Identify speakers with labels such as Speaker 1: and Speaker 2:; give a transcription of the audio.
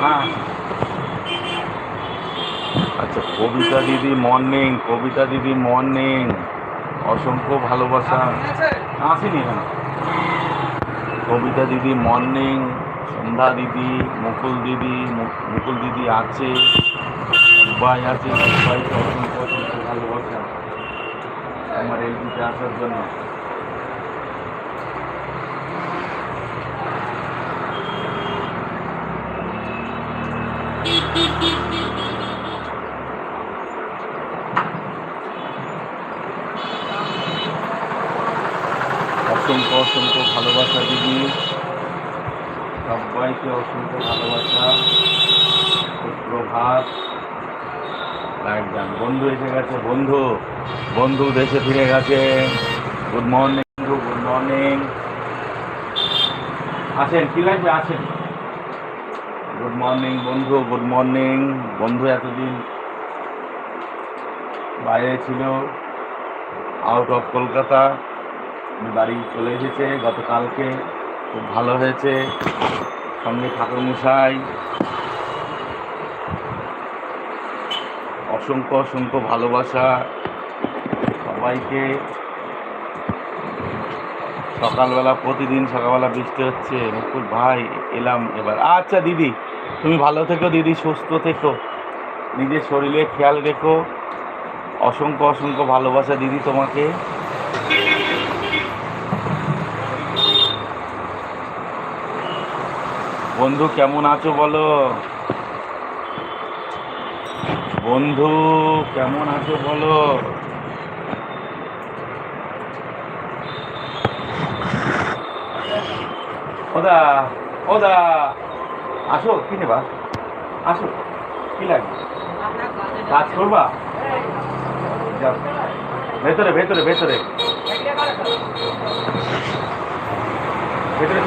Speaker 1: হ্যাঁ। আচ্ছা কবিতা দিদি মর্নিং কবিতা দিদি মর্নিং অসংখ্য ভালোবাসা। আসেনি এখানে? কবিতা দিদি মর্নিং সন্ধ্যা দিদি, মুকুল দিদি মুকুল দিদি আছে, সবাই আছে, সবাইকে অসংখ্য অসংখ্য ভালোবাসা। আমার দিকে আসার জন্য। অসংখ্য অসংখ্য ভালোবাসা, দিদি। সবাইকে অসংখ্য ভালোবাসা। সুপ্রভাত। লাইক বন্ধু এসে গেছে, বন্ধু। বন্ধু দেশে ফিরে গেছে। গুড মর্নিং গুড মর্নিং আসেন, কি লাগবে? আসেন। গুড মর্নিং বন্ধু। গুড মর্নিং বন্ধু এতদিন বাইরে ছিল আউট অফ কলকাতা বাড়ি চলে এসেছে, গতকালকে খুব ভালো হয়েছে। সঙ্গে ঠাকুরমশাই, অসংখ্য অসংখ্য ভালোবাসা সবাইকে। সকালবেলা, প্রতিদিন সকালবেলা বৃষ্টি হচ্ছে। মুকুল ভাই, এলাম এবার। আচ্ছা দিদি, তুমি ভালো থেকো, দিদি, সুস্থ থেকো। নিজের শরীরে খেয়াল রেখো। অসংখ্য অসংখ্য ভালোবাসা দিদি তোমাকে। বন্ধু, কেমন আছো বলো? বন্ধু, কেমন আছো বলো? ওদা ওদা। আসো, কি নেবা? আসো, কি লাগবে? কাজ করবা? ভেতরে ভেতরে ভেতরে। ভেতরে